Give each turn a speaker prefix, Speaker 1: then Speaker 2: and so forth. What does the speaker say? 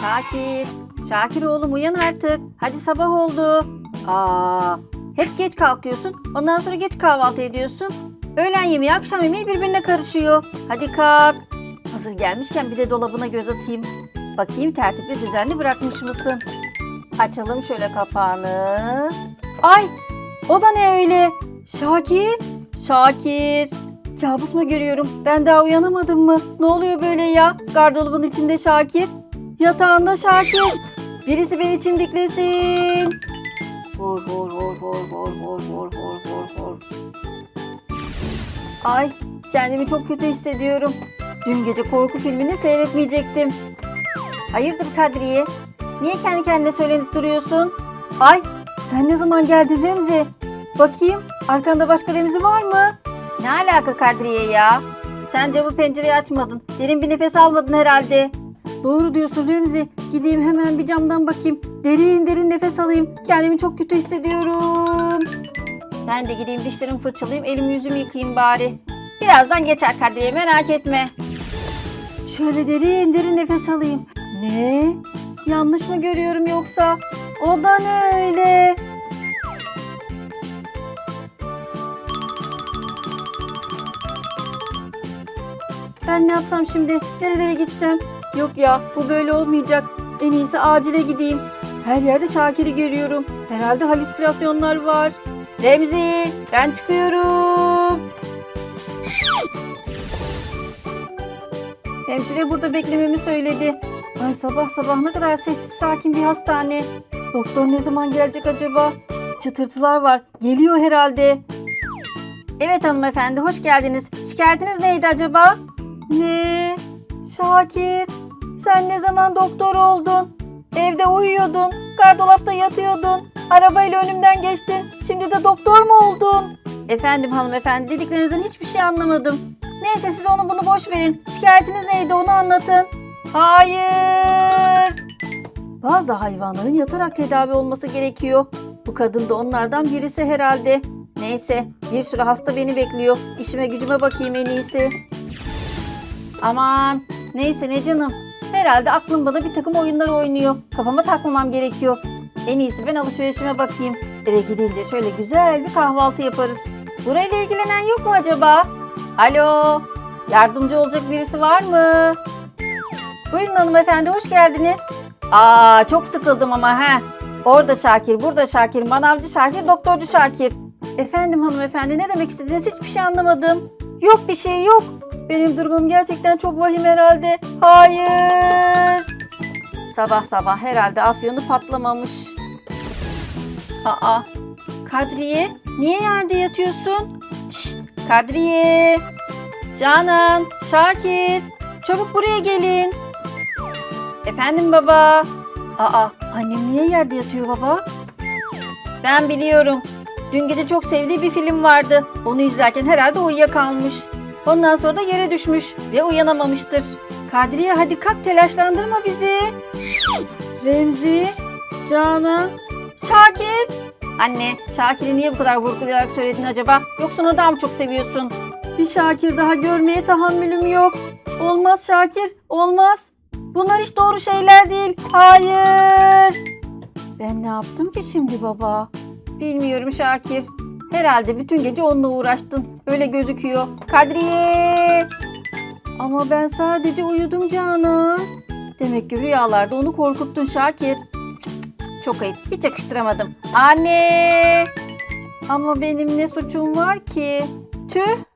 Speaker 1: Şakir, Şakir oğlum uyan artık. Hadi sabah oldu. Aa, hep geç kalkıyorsun. Ondan sonra geç kahvaltı ediyorsun. Öğlen yemeği, akşam yemeği birbirine karışıyor. Hadi kalk. Hazır gelmişken bir de dolabına göz atayım. Bakayım tertipli düzenli bırakmış mısın? Açalım şöyle kapağını. Ay, o da ne öyle? Şakir, Şakir. Kabus mu görüyorum? Ben daha uyanamadım mı? Ne oluyor böyle ya? Gardırobun içinde Şakir. Yatağında Şakir. Birisi beni çimdiklesin. Hor hor hor hor hor hor hor hor hor hor. Ay kendimi çok kötü hissediyorum. Dün gece korku filmini seyretmeyecektim. Hayırdır Kadriye? Niye kendi kendine söylenip duruyorsun? Ay sen ne zaman geldin Remzi? Bakayım arkanda başka Remzi var mı? Ne alaka Kadriye ya? Sen camı pencereyi açmadın. Derin bir nefes almadın herhalde. Doğru diyorsun Remzi. Gideyim hemen bir camdan bakayım. Derin derin nefes alayım. Kendimi çok kötü hissediyorum. Ben de gideyim dişlerimi fırçalayayım. Elimi yüzümü yıkayayım bari. Birazdan geçer Kadriye merak etme. Şöyle derin derin nefes alayım. Ne? Yanlış mı görüyorum yoksa? O da ne öyle? Ben ne yapsam şimdi? Nerelere gitsem? Yok ya bu böyle olmayacak. En iyisi acile gideyim. Her yerde Şakir'i görüyorum. Herhalde halüsinasyonlar var. Remzi ben çıkıyorum. Hemşire burada beklememi söyledi. Ay sabah sabah ne kadar sessiz sakin bir hastane. Doktor ne zaman gelecek acaba? Çıtırtılar var. Geliyor herhalde. Evet hanımefendi hoş geldiniz. Şikayetiniz neydi acaba? Ne? Şakir, sen ne zaman doktor oldun? Evde uyuyordun, gardolapta yatıyordun, arabayla önümden geçtin, şimdi de doktor mu oldun? Efendim hanımefendi, dediklerinizden hiçbir şey anlamadım. Neyse siz onu bunu boş verin. Şikayetiniz neydi onu anlatın. Hayır. Bazı hayvanların yatarak tedavi olması gerekiyor. Bu kadın da onlardan birisi herhalde. Neyse, bir sürü hasta beni bekliyor. İşime gücüme bakayım en iyisi. Aman neyse ne canım. Herhalde aklım bana bir takım oyunlar oynuyor. Kafama takmamam gerekiyor. En iyisi ben alışverişime bakayım. Eve gidince şöyle güzel bir kahvaltı yaparız. Burayla ilgilenen yok mu acaba? Alo, yardımcı olacak birisi var mı? Buyurun hanımefendi, hoş geldiniz. Aa, çok sıkıldım ama ha. Orada Şakir, burada Şakir, manavcı Şakir, doktorcu Şakir. Efendim hanımefendi, ne demek istediğiniz hiçbir şey anlamadım. Yok bir şey yok. Benim durumum gerçekten çok vahim herhalde. Hayır. Sabah sabah herhalde afyonu patlamamış. Aa, Kadriye niye yerde yatıyorsun? Şşt, Kadriye. Canan, Şakir, çabuk buraya gelin. Efendim baba. Aa, annem niye yerde yatıyor baba? Ben biliyorum. Dün gece çok sevdiği bir film vardı. Onu izlerken herhalde uyuyakalmış. Ondan sonra da yere düşmüş ve uyanamamıştır. Kadriye hadi kalk telaşlandırma bizi. Remzi, Canan, Şakir. Anne, Şakir'i niye bu kadar vurgulayarak söyledin acaba? Yoksa onu daha mı çok seviyorsun? Bir Şakir daha görmeye tahammülüm yok. Olmaz Şakir, olmaz. Bunlar hiç doğru şeyler değil. Hayır. Ben ne yaptım ki şimdi baba? Bilmiyorum Şakir. Herhalde bütün gece onunla uğraştın. Öyle gözüküyor. Kadriye! Ama ben sadece uyudum Canan. Demek ki rüyalarda onu korkuttun Şakir. Çok ayıp. Hiç yakıştıramadım. Anne! Ama benim ne suçum var ki? Tüh!